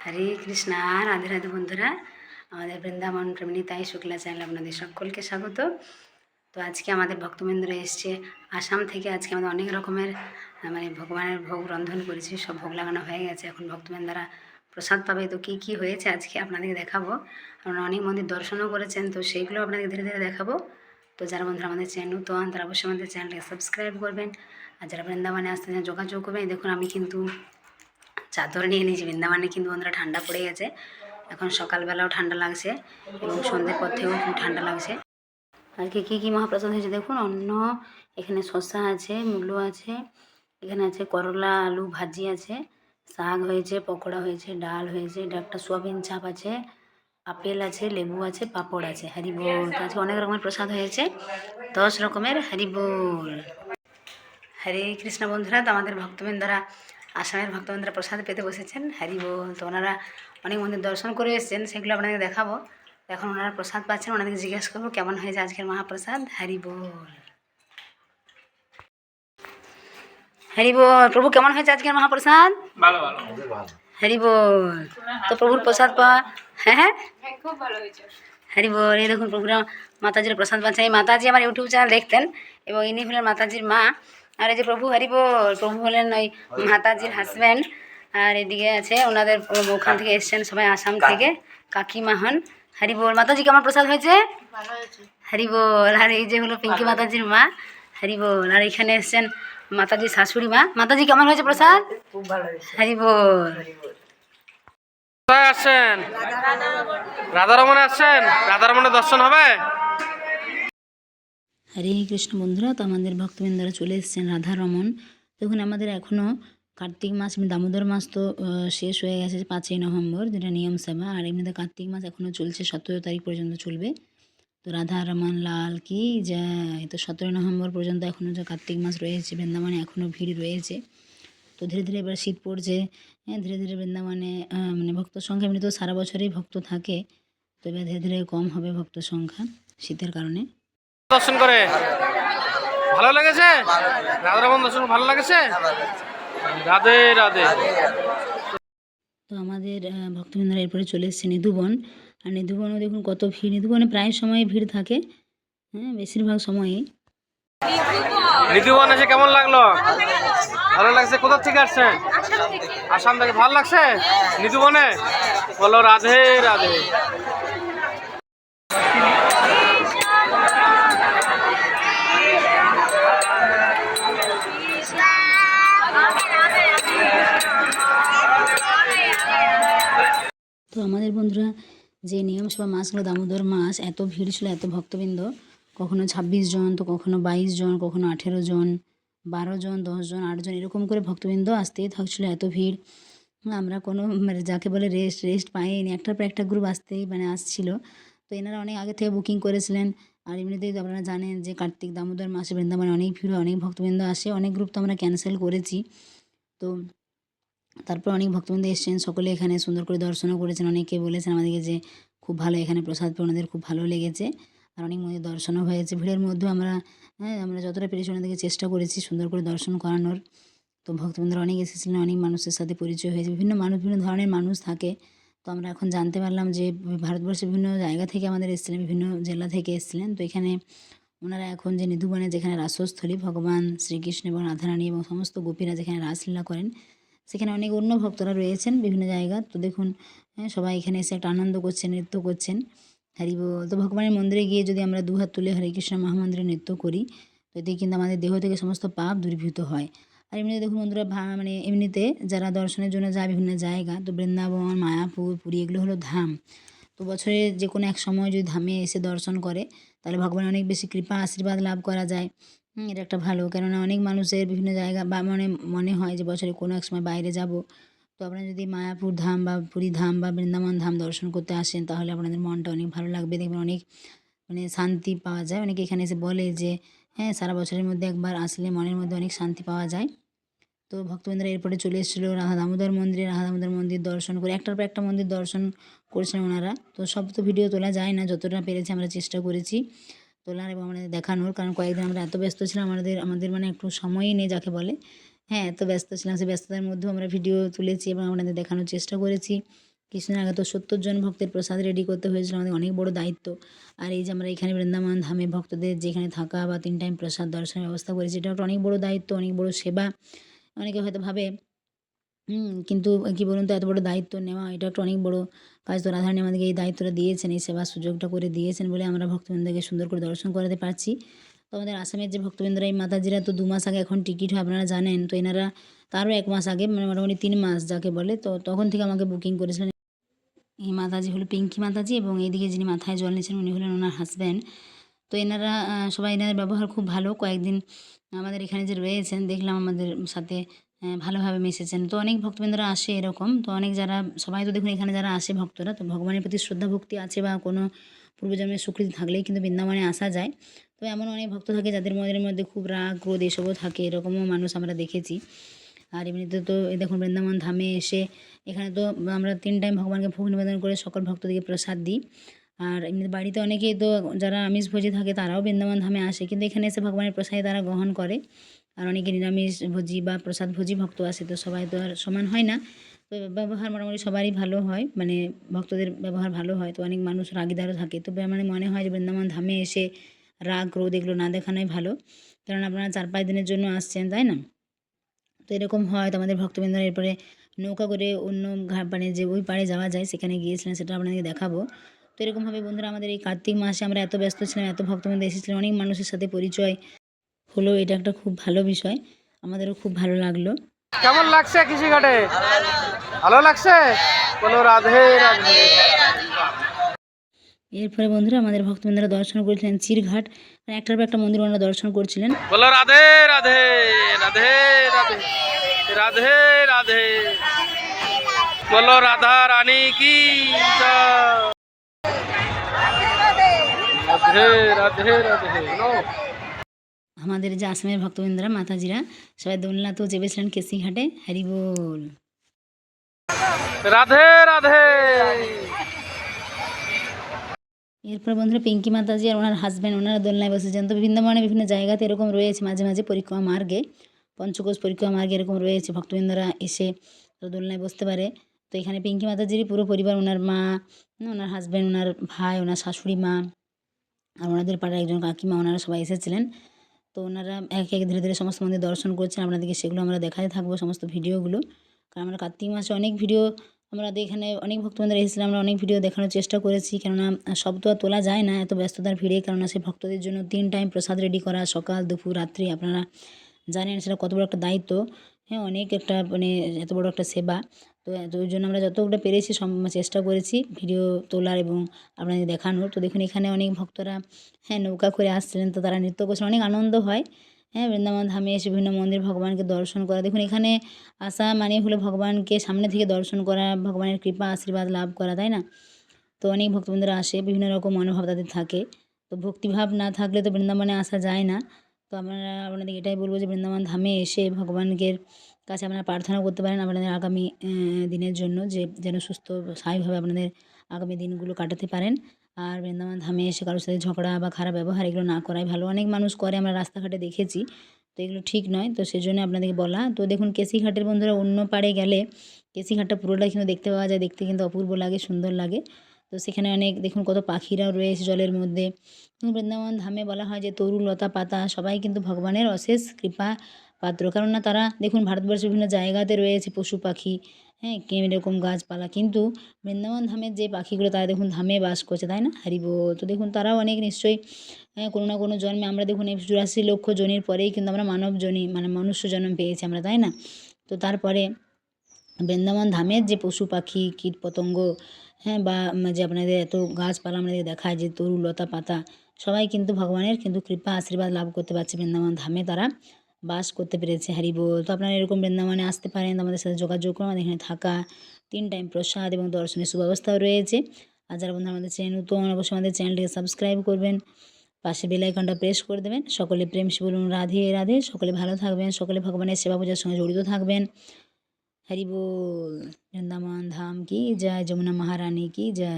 হরে কৃষ্ণা, রাধে রাধে বন্ধুরা। আমাদের বৃন্দাবন প্রেমিনী তাই শুক্লা চ্যানেল আপনাদের সকলকে স্বাগত। তো আজকে আমাদের ভক্তবৃন্দরা এসছে আসাম থেকে। আজকে আমাদের অনেক রকমের মানে ভগবানের ভোগ রন্ধন করেছি, সব ভোগ লাগানো হয়ে গেছে। এখন ভক্তবৃন্দরা প্রসাদ পাবে। তো কী কী হয়েছে আজকে আপনাদেরকে দেখাবো। আপনারা অনেক মন্দির দর্শনও করেছেন, তো সেইগুলো আপনাদের ধীরে ধীরে দেখাবো। তো যারা বন্ধুরা আমাদের চ্যানেল নতুন, তারা অবশ্যই আমাদের চ্যানেলটাকে সাবস্ক্রাইব করবেন। আর যারা বৃন্দাবনে আসতে যোগাযোগ করবেন। দেখুন, আমি কিন্তু চাদর নিয়ে নিয়েছি, বৃন্দাবনে কিন্তু বন্ধুরা ঠান্ডা পড়ে গেছে। এখন সকালবেলাও ঠান্ডা লাগছে এবং সন্ধ্যের পর থেকেও খুব ঠান্ডা লাগছে। আজকে কী কী মহাপ্রসাদ হয়েছে দেখুন অন্য এখানে শসা আছে, মূলো আছে, এখানে আছে করলা, আলু ভাজি আছে, শাক হয়েছে, পকোড়া হয়েছে, ডাল হয়েছে একটা সোয়াবিন চাপ আছে, আপেল আছে, লেবু আছে, পাঁপড় আছে, হরিবোল আজকে অনেক রকমের প্রসাদ হয়েছে, দশ রকমের হরিবোল। হরে কৃষ্ণ বন্ধুরা, তো আমাদের ভক্তবৃন্দরা আসামের ভক্তবৃন্দরা প্রসাদ পেতে বসেছেন। হ্যারি বল তো ওনারা অনেক মন্দির দর্শন করে এসেছেন সেগুলো আপনাদের দেখাবো। এখন ওনারা প্রসাদ পাচ্ছেন ওনাদেরকে জিজ্ঞেস করব কেমন হয়েছে আজকের মহাপ্রসাদ? হ্যারি বল হ্যারি বল প্রভু কেমন হয়েছে আজকের মহাপ্রসাদ? ভালো ভালো। হরি বল তো প্রভুর প্রসাদ পাওয়া হ্যাঁ হ্যাঁ? খুব ভালো হয়েছে। হরি বল এই দেখুন প্রভুরা মাতাজির প্রসাদ পাচ্ছেন। এই মাতাজি আমার ইউটিউব চ্যানেল দেখতেন এবং ইনি হলেন মাতাজির মা। আর এই যে প্রভু হরি বল প্রভু হলেন ওই মাতাজির হাজব্যান্ড আর এদিকে আছে ওনাদের ওখান থেকে এসছেন সবাই আসাম থেকে কাকিমা হন হরি মাতাজি কেমন প্রসাদ হয়েছে? ভালো হয়েছে হরি বল আর এই যে হলো পিঙ্কি মাতাজির মা হরি বল আর এখানে এসছেন মাতাজির শাশুড়ি মা। মাতাজি কেমন হয়েছে প্রসাদ? খুব ভালো হয়েছে। হরি বল কোথায় আসছেন রাধারমনে আসছেন? রাধারমনে দর্শন হবে? হরে কৃষ্ণ বন্ধুরা, তো আমাদের ভক্তবৃন্দরা চলে এসেছেন রাধারমন। দেখুন, আমাদের এখনও কার্তিক মাস দামোদর মাস তো শেষ হয়ে গেছে পাঁচই নভেম্বর, যেটা নিয়ম সভা। আর এমনিতে কার্তিক মাস এখনও চলছে, সতেরো তারিখ পর্যন্ত চলবে। তো রাধা রমন লাল কি যায় তো সতেরো নভেম্বর পর্যন্ত এখনও যে কার্তিক মাস রয়েছে, বৃন্দাবনে এখনও ভিড় রয়েছে। তো ধীরে ধীরে এবার শীত পড়ছে। হ্যাঁ ধীরে ধীরে বৃন্দাবনে মানে ভক্ত সংখ্যা এমনি তো সারা বছরই ভক্ত থাকে। তো এবার ধীরে ধীরে কম হবে ভক্ত সংখ্যা শীতের কারণে। দর্শন করে। ভালো লেগেছে? রাধারমন দর্শন ভালো লেগেছে? রাধে রাধে। তো আমাদের ভক্তবৃন্দরা এরপরে চলে এসছে নিধুবন। আর নিধুবনও দেখুন কত ভিড়। নিধুবনে প্রায় সময় ভিড় থাকে। হ্যাঁ বেশিরভাগ সময়ই। ঋতুবন এসে কেমন লাগল? ভালো লাগছে? কোথা থেকে আসছেন? আসাম থেকে। ভালো লাগছে? নিধুবনে? বলো রাধে রাধে। তো আমাদের বন্ধুরা যে নিয়ম সভা মাসগুলো, দামোদর মাস, এত ভিড় ছিল, এত ভক্তবৃন্দ, কখনো ছাব্বিশ জন, তো কখনো বাইশ জন, কখনো আঠেরো জন, বারো জন, দশ জন, আট জন, এরকম করে ভক্তবৃন্দ আসতেই থাকছিল এত ভিড়। আমরা কোনো মানে যাকে বলে রেস্ট রেস্ট পাইনি, একটার পর একটা গ্রুপ আসতেই মানে আসছিল। তো এনারা অনেক আগে থেকে বুকিং করেছিলেন। আর এমনিতেই তো আপনারা জানেন যে কার্তিক, দামোদর মাসে বৃন্দাবনে অনেক ভিড় অনেক ভক্তবৃন্দ আসে, অনেক গ্রুপ তো আমরা ক্যান্সেল করেছি। তো তারপর অনেক ভক্তবৃন্দ এসেছেন, সকলে এখানে সুন্দর করে দর্শনও করেছেন, অনেকে বলেছেন আমাদেরকে যে খুব ভালো এখানে প্রসাদ পেয়ে ওনাদের খুব ভালো লেগেছে আর অনেক মন্দির দর্শনও হয়েছে। ভিড়ের মধ্যেও আমরা হ্যাঁ আমরা যতটা পেরেছি ওনাদেরকে চেষ্টা করেছি সুন্দর করে দর্শন করানোর। তো ভক্তবৃন্দরা অনেক এসেছিলেন, অনেক মানুষের সাথে পরিচয় হয়েছে, বিভিন্ন মানুষ, বিভিন্ন ধরনের মানুষ থাকে। তো আমরা এখন জানতে পারলাম যে ভারতবর্ষের বিভিন্ন জায়গা থেকে আমাদের এসেছিলেন, বিভিন্ন জেলা থেকে এসেছিলেন। তো এখানে ওনারা এখন যে নিধুবনে যেখানে রাসস্থলী, ভগবান শ্রীকৃষ্ণ এবং রাধারানী এবং সমস্ত গোপীরা যেখানে রাসলীলা করেন সেখানে অনেক অন্য ভক্তরা রয়েছেন বিভিন্ন জায়গা। তো দেখুন হ্যাঁ, সবাই এখানে এসে একটা আনন্দ করছেন নৃত্য করছেন। বল তো ভগবানের মন্দিরে গিয়ে যদি আমরা দুহাত তুলে হরে কৃষ্ণ মহামন্দিরে নৃত্য করি তো এতে কিন্তু আমাদের দেহ থেকে সমস্ত পাপ দূরীভূত হয়। আর এমনিতে দেখুন বন্ধুরা মানে এমনিতে যারা দর্শনের জন্য যায় বিভিন্ন জায়গা তো বৃন্দাবন মায়াপুর পুরী এগুলো হলো ধাম। তো বছরে যে কোনো এক সময় যদি ধামে এসে দর্শন করে তাহলে ভগবানের অনেক বেশি কৃপা আশীর্বাদ লাভ করা যায়। এটা একটা ভালো। কেননা অনেক মানুষের বিভিন্ন জায়গা বা মনে মনে হয় যে বছরে কোনো এক সময় বাইরে যাব। তো আপনারা যদি মায়াপুর ধাম বা পুরী ধাম বা বৃন্দাবন ধাম দর্শন করতে আসেন, তাহলে আপনাদের মনটা অনেক ভালো লাগবে। দেখবেন অনেক মানে শান্তি পাওয়া যায়। অনেকে এখানে এসে বলে যে হ্যাঁ সারা বছরের মধ্যে একবার আসলে মনের মধ্যে অনেক শান্তি পাওয়া যায়। তো ভক্তবৃন্দরা এরপরে চলে এসেছিল রাধা দামোদর মন্দিরে। রাধা দামোদর মন্দির দর্শন করে, একটার পর একটা মন্দির দর্শন করেছেন ওনারা। তো সব তো ভিডিও তোলা যায় না, যতটা পেরেছি আমরা চেষ্টা করেছি। তোলার এবং আমাদের দেখানোর, কারণ কয়েকদিন আমরা এত ব্যস্ত ছিলাম, আমাদের আমাদের মানে একটু সময়ই নেই যাকে বলে। হ্যাঁ এত ব্যস্ত ছিলাম, সেই ব্যস্ততার মধ্যেও আমরা ভিডিও তুলেছি এবং আপনাদের দেখানোর চেষ্টা করেছি। কিছুদিন আগে তো সত্তর জন ভক্তের প্রসাদ রেডি করতে হয়েছিল, আমাদের অনেক বড় দায়িত্ব। আর এই যে আমরা এখানে বৃন্দাবন ধামে ভক্তদের যেখানে থাকা বা তিন টাইম প্রসাদ, দর্শনের ব্যবস্থা করেছি এটা একটা অনেক বড় দায়িত্ব, অনেক বড় সেবা। অনেকে হয়তো ভাবে কিন্তু কি বলুন তো, এত বড় দায়িত্ব নেওয়া, এটা একটা অনেক বড় কাজ। তো রাধারানী আমাদেরকে এই দায়িত্বটা দিয়েছেন, এই সেবার সুযোগটা করে দিয়েছেন বলে আমরা ভক্তবৃন্দকে সুন্দর করে দর্শন করাতে পারছি। তো আমাদের আসামের যে ভক্তবৃন্দরা, এই মাতাজিরা তো দু মাস আগে এখন টিকিট হয়, আপনারা জানেন। তো এনারা তারও এক মাস আগে মানে মোটামুটি তিন মাস যাকে বলে, তো তখন থেকে আমাকে বুকিং করেছিলেন। এই মাতাজি হলো পিঙ্কি মাতাজি এবং এইদিকে যিনি মাথায় জল নিয়েছেন, উনি হলেন ওনার হাজব্যান্ড তো এনারা সবাই এনাদের ব্যবহার খুব ভালো। কয়েকদিন আমাদের এখানে যে রয়েছেন, দেখলাম আমাদের সাথে ভালোভাবে মিশেছেন। তো অনেক ভক্তবৃন্দরা আসে এরকম। তো অনেক যারা, সবাই তো দেখুন এখানে যারা আসে ভক্তরা, তো ভগবানের প্রতি শ্রদ্ধা, ভক্তি আছে বা কোনো পূর্বজন্মের স্বীকৃতি থাকলেই কিন্তু বৃন্দাবনে আসা যায়। তো এমন অনেক ভক্ত থাকে যাদের মনের মধ্যে খুব রাগ, ক্রোধ এসবও থাকে, এরকমও মানুষ আমরা দেখেছি। আর এমনিতে তো দেখুন বৃন্দাবন ধামে এসে এখানে তো আমরা তিন টাইম ভগবানকে ভোগ নিবেদন করে সকল ভক্তদেরকে প্রসাদ দিই। আর এমনি বাড়িতে অনেকেই তো যারা আমিষভোজী থাকে তারাও বৃন্দাবন ধামে আসে। কিন্তু এখানে এসে ভগবানের প্রসাদে তারা গ্রহণ করে। আর অনেকে নিরামিষ ভোজী বা প্রসাদ ভোজী ভক্ত আসে তো সবাই তো আর সমান হয় না। তো ব্যবহার মোটামুটি সবারই ভালো হয় মানে ভক্তদের ব্যবহার ভালো হয়, তো অনেক মানুষ রাগিদারও থাকে। তো মানে মনে হয় যে বৃন্দাবন ধামে এসে রাগ ক্রোধ এগুলো না দেখানোই ভালো, কারণ আপনারা চার পাঁচ দিনের জন্য আসছেন, তাই না? তো এরকম হয়, তো আমাদের ভক্তবৃন্দরা এরপরে নৌকা করে অন্য মানে যে ওই পাড়ে যাওয়া যায়, সেখানে গিয়েছিলেন, সেটা আপনাদেরকে দেখাবো। তো এরকমভাবে বন্ধুরা আমাদের এই কার্তিক মাসে আমরা এত ব্যস্ত ছিলাম, এত ভক্তবৃন্দ এসেছিলেন, অনেক মানুষের সাথে পরিচয় হলো এটা একটা খুব ভালো বিষয়। আমাদেরও খুব ভালো লাগল। কেমন লাগছে কৃষিঘাটে ভালো লাগছে? বলো রাধে রাধে। এরপরে বন্ধুরা আমাদের ভক্ত ভক্তবৃন্দরা দর্শন করেছিলেন চিরঘাট। মানে একটার পর একটা মন্দির ওনারা দর্শন করছিলেন। বলো রাধে রাধে রাধে রাধে রাধে রাধে। বলো রাধা রানী কি। রাধে রাধে রাধে। আমাদের যে আসামের ভক্তবৃন্দরা মাতাজিরা সবাই দোলনাতেও চেপেছিলেন কেসি ঘাটে হ্যারি বল। রাধে রাধে। এরপর বন্ধুরা পিঙ্কি মাতাজি আর ওনার হাজব্যান্ড ওনারা দোলনায় বসেছেন। তো বিভিন্ন মানে বিভিন্ন জায়গাতে এরকম রয়েছে। মাঝে মাঝে পরিক্রমা মার্গে পঞ্চকোষ পরিক্রমা মার্গে এরকম রয়েছে। ভক্তবৃন্দরা এসে তো দোলনায় বসতে পারে। তো এখানে পিঙ্কি মাতাজিরই পুরো পরিবার ওনার মা ওনার হাজব্যান্ড ওনার ভাই ওনার শাশুড়ি মা আর ওনাদের পাড়ার একজন কাকিমা ওনারা সবাই এসেছিলেন। তো ওনারা এক এক ধীরে ধীরে সমস্ত মন্দির দর্শন করছেন, আপনাদেরকে সেগুলো আমরা দেখাতে থাকব সমস্ত ভিডিওগুলো। কারণ আমরা কার্তিক মাসে অনেক ভিডিও আমরা এখানে অনেক ভক্তবৃন্দরা এসেছিলাম আমরা অনেক ভিডিও দেখানোর চেষ্টা করেছি। কেননা সব তো আর তোলা যায় না, এত ব্যস্ততার ভিড়ে। কেননা সেই ভক্তদের জন্য তিন টাইম প্রসাদ রেডি করা, সকাল, দুপুর, রাত্রি, আপনারা জানেন সেটা কত বড় একটা দায়িত্ব। হ্যাঁ অনেক একটা মানে এত বড় একটা সেবা। তো ওই জন্য আমরা যতটা পেরেছি সম চেষ্টা করেছি ভিডিও তোলার এবং আপনাদের দেখানোর। তো দেখুন, এখানে অনেক ভক্তরা হ্যাঁ নৌকা করে আসছিলেন। তো তারা নৃত্য করছেন, অনেক আনন্দ হয়। হ্যাঁ বৃন্দাবন ধামে এসে বিভিন্ন মন্দির ভগবানকে দর্শন করা। দেখুন, এখানে আসা মানে হলো ভগবানকে সামনে থেকে দর্শন করা, ভগবানের কৃপা, আশীর্বাদ লাভ করা, তাই না? তো অনেক ভক্তবৃন্দরা আসে, বিভিন্ন রকম মনোভাব তাদের থাকে। তো ভক্তিভাব না থাকলে তো বৃন্দাবনে আসা যায় না। তো আপনারা আপনাদের এটাই বলব যে বৃন্দাবন ধামে এসে ভগবানকে কাছে আপনারা প্রার্থনা করতে পারেন আপনাদের আগামী দিনের জন্য যে যেন সুস্থ স্বাভাবিকভাবে আপনাদের আগামী দিনগুলো কাটাতে পারেন। আর বৃন্দাবন ধামে এসে কারোর সাথে ঝগড়া বা খারাপ ব্যবহার এগুলো না করাই ভালো। অনেক মানুষ করে, আমরা রাস্তাঘাটে দেখেছি, তো এগুলো ঠিক নয়। তো সেজন্য আপনাদেরকে বলা, তো দেখুন কেসিঘাটের বন্ধুরা অন্য পাড়ে গেলে কেসিঘাটটা পুরোটা কিন্তু দেখতে পাওয়া যায়, দেখতে কিন্তু অপূর্ব লাগে, সুন্দর লাগে। তো সেখানে অনেক দেখুন কত পাখিরাও রয়েছে জলের মধ্যে। বৃন্দাবন ধামে বলা হয় যে তরু, লতা, পাতা সবাই কিন্তু ভগবানের অশেষ কৃপা পাত্র। কেননা তারা দেখুন ভারতবর্ষের বিভিন্ন জায়গাতে রয়েছে পশু পাখি হ্যাঁ এরকম গাছপালা। কিন্তু বৃন্দাবন ধামের যে পাখিগুলো তারা দেখুন ধামে বাস করছে, তাই না? হারিব। তো দেখুন তারাও অনেক নিশ্চয়ই হ্যাঁ কোনো না কোনো জন্মে আমরা দেখুন এই চুরাশি লক্ষ জনির পরেই কিন্তু আমরা মানব জনি মানে মনুষ্য জন্ম পেয়েছি আমরা, তাই না? তো তারপরে বৃন্দাবন ধামের যে পশু পাখি কীট পতঙ্গ হ্যাঁ বা যে আপনাদের এত গাছপালা আমাদের দেখায় যে তরু, লতা, পাতা, সবাই কিন্তু ভগবানের কিন্তু কৃপা, আশীর্বাদ লাভ করতে পারছে বৃন্দাবন ধামে। তারা বাস করতে পেরেছে হারি বল তো আপনারা এরকম বৃন্দাবনে আসতে পারেন আমাদের সাথে যোগাযোগ করুন। আমাদের এখানে থাকা তিন টাইম প্রসাদ এবং দর্শনের সুব্যবস্থাও রয়েছে। আর যারা বন্ধু আমাদের চ্যানেল নতুন, অবশ্যই আমাদের চ্যানেলটিকে সাবস্ক্রাইব করবেন। পাশে বেল আইকনটা প্রেস করে দেবেন। সকলে প্রেম বলুন রাধে রাধে। সকলে ভালো থাকবেন। সকলে ভগবানের সেবা পূজার সঙ্গে জড়িত থাকবেন। হরি বল বৃন্দাবন ধাম কি জয় যমুনা মহারানী কি জয়